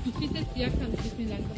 Включитесь, як там зі змінянка.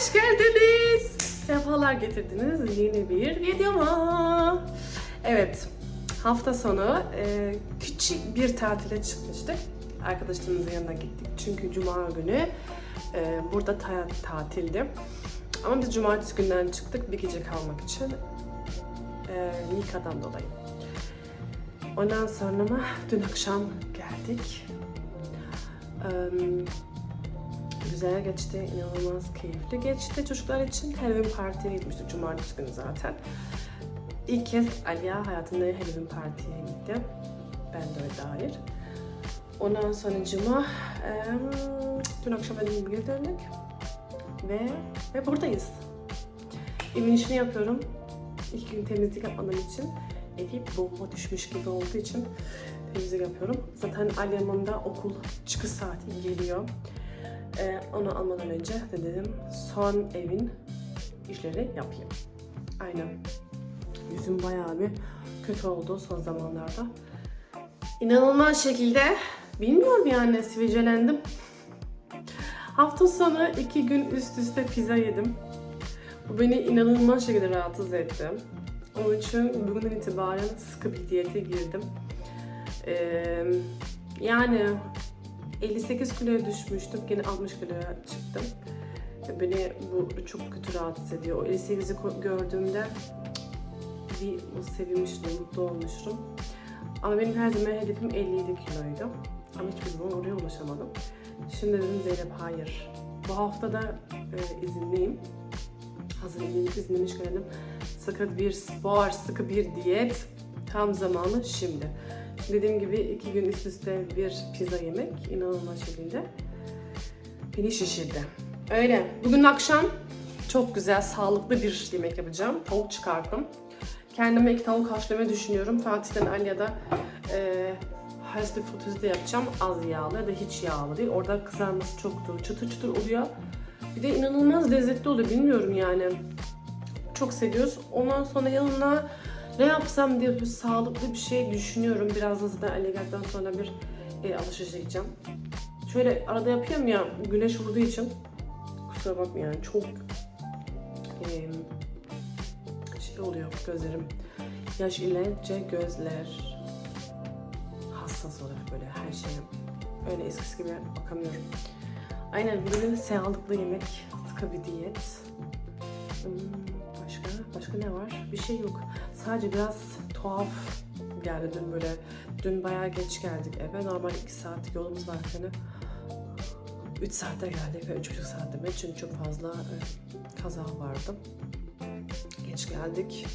Hoş geldiniz. Sefalar getirdiniz yeni bir videoma. Evet, hafta sonu e, küçük bir tatile çıkmıştık. Arkadaşlarımızın yanına gittik. Çünkü cuma günü e, burada ta- tatildi. Ama biz cumartesi günden çıktık bir gece kalmak için. E, Nika'dan dolayı. Ondan sonra mı dün akşam geldik. Em, güzel geçti, inanılmaz keyifli geçti çocuklar için. Halloween partiye gitmiştik cumartesi günü zaten. İlk kez Aliya hayatında Halloween partiye gitti. Ben de öyle dahil. Ondan sonra cuma, em, dün akşam geri döndük. Ve, ve buradayız. Evin işini yapıyorum. İki gün temizlik yapmadığım için evi bomba düşmüş gibi olduğu için temizlik yapıyorum. Zaten Alya'nın da okul çıkış saati geliyor. Ee, onu almadan önce de dedim son evin işleri yapayım. Aynen. Yüzüm bayağı bir kötü oldu son zamanlarda. İnanılmaz şekilde bilmiyorum yani sivilcelendim. Hafta sonu iki gün üst üste pizza yedim. Bu beni inanılmaz şekilde rahatsız etti. Onun için bugünden itibaren sıkı bir diyete girdim. Ee, yani 58 kiloya düşmüştüm. Yine 60 kiloya çıktım. Beni bu çok kötü rahatsız ediyor. O 58'i ko- gördüğümde bir sevinmiştim, mutlu olmuştum. Ama benim her zaman hedefim 57 kiloydu. Ama hiçbir zaman oraya ulaşamadım. Şimdi dedim Zeynep hayır. Bu hafta da e, izinliyim. Hazır izinli izinlemişken dedim sıkı bir spor, sıkı bir diyet tam zamanı şimdi. Dediğim gibi iki gün üst üste bir pizza yemek inanılmaz şekilde beni şişirdi. Öyle. Bugün akşam çok güzel, sağlıklı bir yemek yapacağım. Tavuk çıkarttım. Kendime iki tavuk haşlamayı düşünüyorum. Fatih'ten Alya'da e, Hasbi fritüzü de yapacağım. Az yağlı ya da hiç yağlı değil. Orada kızarması çok zor. Çıtır çıtır oluyor. Bir de inanılmaz lezzetli oluyor. Bilmiyorum yani. Çok seviyoruz. Ondan sonra yanına ne yapsam diye bir sağlıklı bir şey düşünüyorum. Biraz da zaten geldikten sonra bir e, alışveriş gideceğim. Şöyle arada yapıyorum ya güneş vurduğu için kusura bakma yani çok e, şey oluyor gözlerim. Yaş ilerce gözler hassas olarak böyle her şeye. Öyle eskisi gibi bakamıyorum. Aynen böyle sağlıklı yemek, sıkı bir diyet. Hmm, Başka? Başka ne var? Bir şey yok. Sadece biraz tuhaf geldi dün böyle. Dün bayağı geç geldik eve. Normal 2 saatlik yolumuz var hani. 3 saatte geldik ve 3,5 saat demek çünkü çok fazla e, kaza vardı. Geç geldik.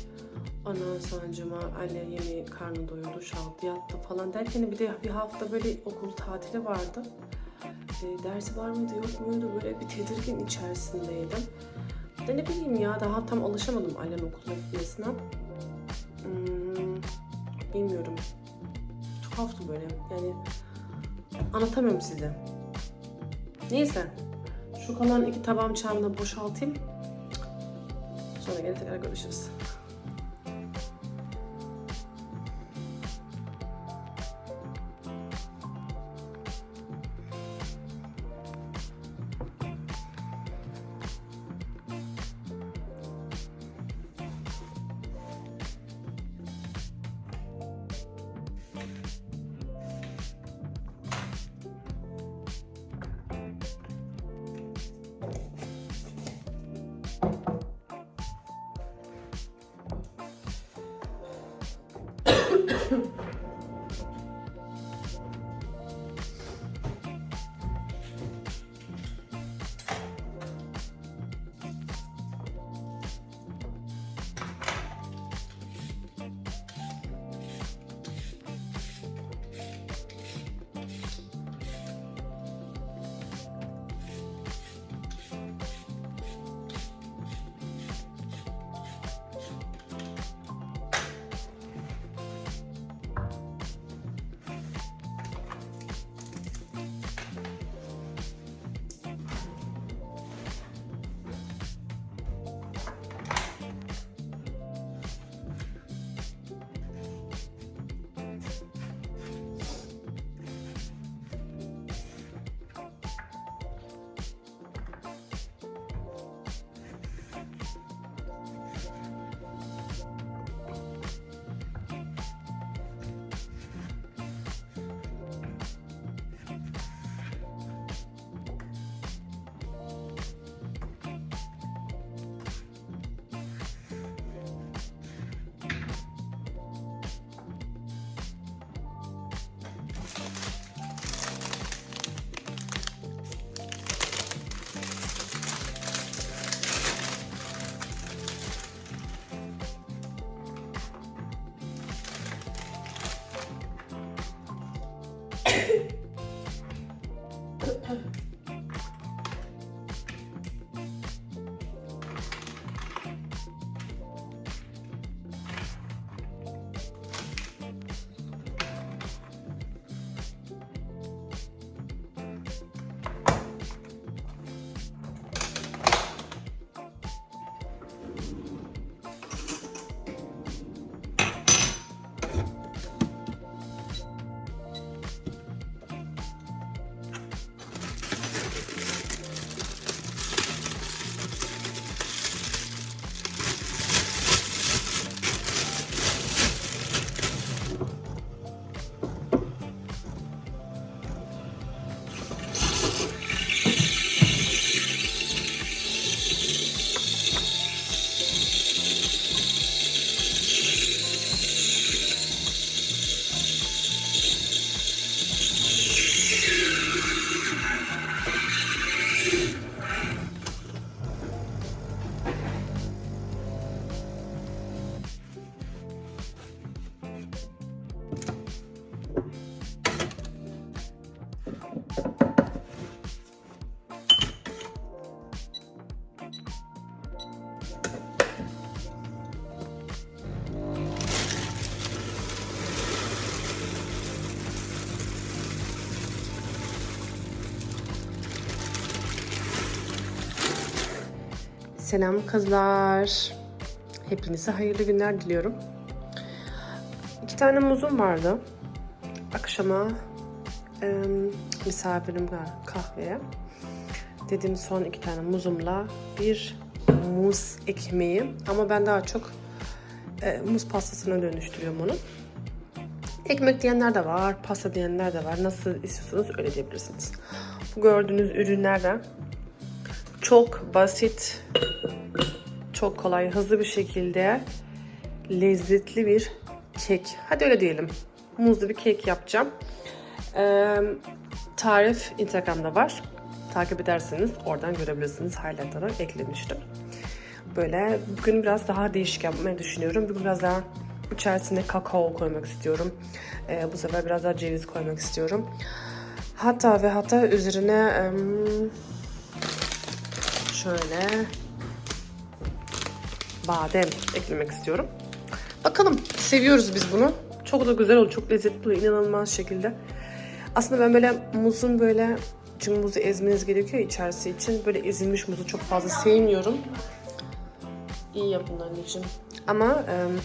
Ondan sonra cuma anne yeni karnı doyurdu, şaltı yattı falan derken bir de bir hafta böyle okul tatili vardı. E, dersi var mıydı yok muydu böyle bir tedirgin içerisindeydim. De ne bileyim ya daha tam alışamadım annem okula gitmesine. Hmm, bilmiyorum. Tuhaftı böyle yani anlatamıyorum size. Neyse. Şu kalan iki tabağım çayımı da boşaltayım. Sonra gene tekrar görüşürüz. Selam kızlar. Hepinize hayırlı günler diliyorum. İki tane muzum vardı. Akşama e, misafirim kahveye. Dedim son iki tane muzumla bir muz ekmeği. Ama ben daha çok e, muz pastasına dönüştürüyorum onu. Ekmek diyenler de var, pasta diyenler de var. Nasıl istiyorsanız öyle diyebilirsiniz. Bu gördüğünüz ürünlerden çok basit, çok kolay, hızlı bir şekilde lezzetli bir kek. Hadi öyle diyelim. Muzlu bir kek yapacağım. Ee, tarif Instagram'da var. Takip ederseniz oradan görebilirsiniz. Highlightlara eklemiştim. Böyle bugün biraz daha değişik yapmayı düşünüyorum. Bugün biraz daha içerisine kakao koymak istiyorum. Ee, bu sefer biraz daha ceviz koymak istiyorum. Hatta ve hatta üzerine em, şöyle badem eklemek istiyorum. Bakalım seviyoruz biz bunu. Çok da güzel oldu. Çok lezzetli oluyor. inanılmaz şekilde. Aslında ben böyle muzun böyle çünkü muzu ezmeniz gerekiyor içerisi için. Böyle ezilmiş muzu çok fazla sevmiyorum. İyi yapın anneciğim. Ama em,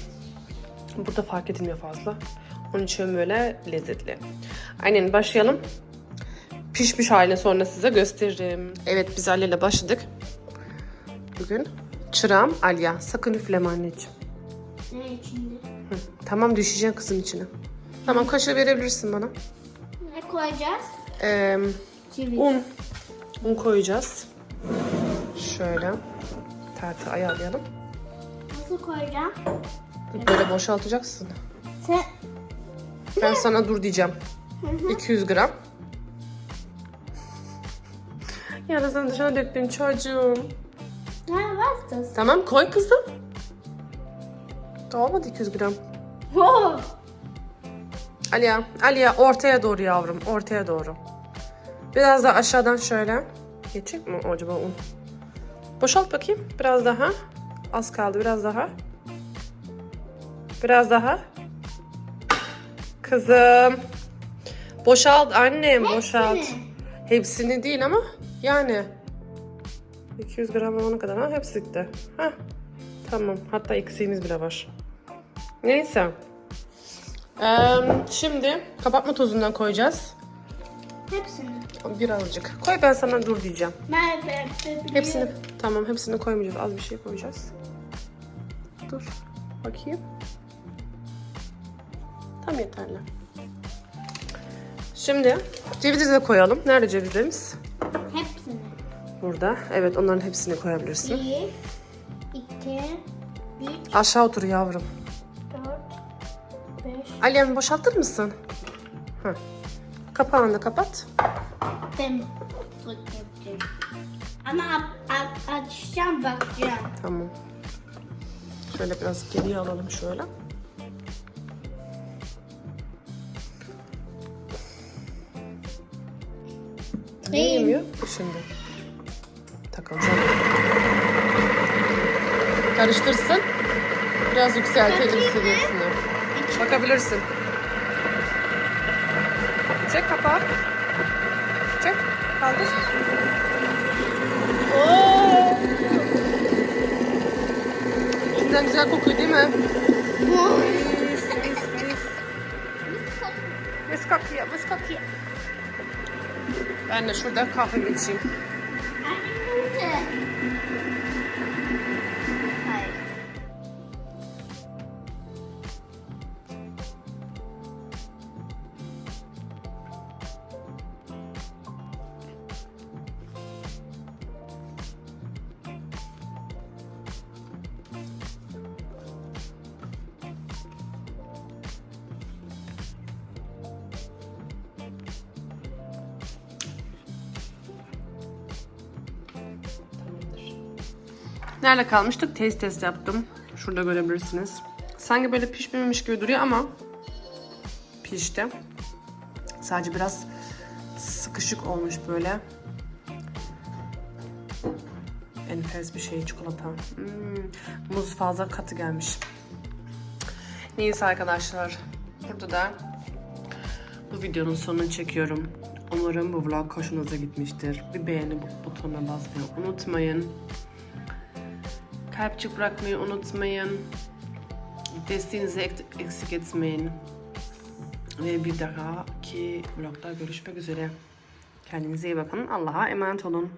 burada fark edilmiyor fazla. Onun için böyle lezzetli. Aynen başlayalım. Pişmiş halini sonra size gösteririm. Evet biz Alya ile başladık. Bugün çırağım Alya. Sakın üfleme anneciğim. Ne içinde? Hı, Tamam düşeceksin kızın içine. Tamam kaşığı verebilirsin bana. Ne koyacağız? Ee, un. Un koyacağız. Şöyle. Tartı ayarlayalım. Nasıl koyacağım? Böyle boşaltacaksın. Sen... Ben sana dur diyeceğim. 200 gram. Yarısını dışına döktün çocuğum. Ha bastın. Tamam koy kızım. Olmadı 200 gram. Oh! Aliya, Aliya ortaya doğru yavrum, ortaya doğru. Biraz da aşağıdan şöyle. Geçecek mi acaba un? Boşalt bakayım. Biraz daha. Az kaldı, biraz daha. Biraz daha. Kızım. Boşalt annem, boşalt. Hepsini. Hepsini değil ama yani. 200 gram olana kadar ha hepsi gitti. Ha. Tamam. Hatta eksiğimiz bile var. Neyse. Ee, şimdi kapatma tozundan koyacağız. Hepsini. Birazcık. Koy ben sana dur diyeceğim. Ben Hepsini. Tamam hepsini koymayacağız. Az bir şey koyacağız. Dur. Bakayım. Tam yeterli. Şimdi cevizi de koyalım. Nerede cevizlerimiz? Hepsini. Burada. Evet onların hepsini koyabilirsin. Bir, iki, üç, Aşağı otur yavrum. dört, beş. Alem boşaltır mısın? Hı. Kapağını da kapat. Ben bakacağım. Ama a- a- açacağım bakacağım. Tamam. Şöyle biraz geriye alalım şöyle. Ne yemiyor? Şimdi. Takılacağım. Karıştırsın. Biraz yükseltelim Bakayım seviyesini. Bakabilirsin. Çek kapağı. Çek. Kaldır. Oo! Şimdiden güzel kokuyor değil mi? Mis, mis, mis. Mis kokuyor, mis kokuyor. Ben de şurada kahve içeyim. Nerede kalmıştık? Test test yaptım. Şurada görebilirsiniz. Sanki böyle pişmemiş gibi duruyor ama pişti. Sadece biraz sıkışık olmuş böyle. Enfes bir şey çikolata. Hmm, muz fazla katı gelmiş. Neyse arkadaşlar. Burada da bu videonun sonunu çekiyorum. Umarım bu vlog hoşunuza gitmiştir. Bir beğeni butonuna basmayı unutmayın. Kalpçik bırakmayı unutmayın. Desteğinizi ek- eksik etmeyin. Ve bir dahaki vlogda görüşmek üzere. Kendinize iyi bakın. Allah'a emanet olun.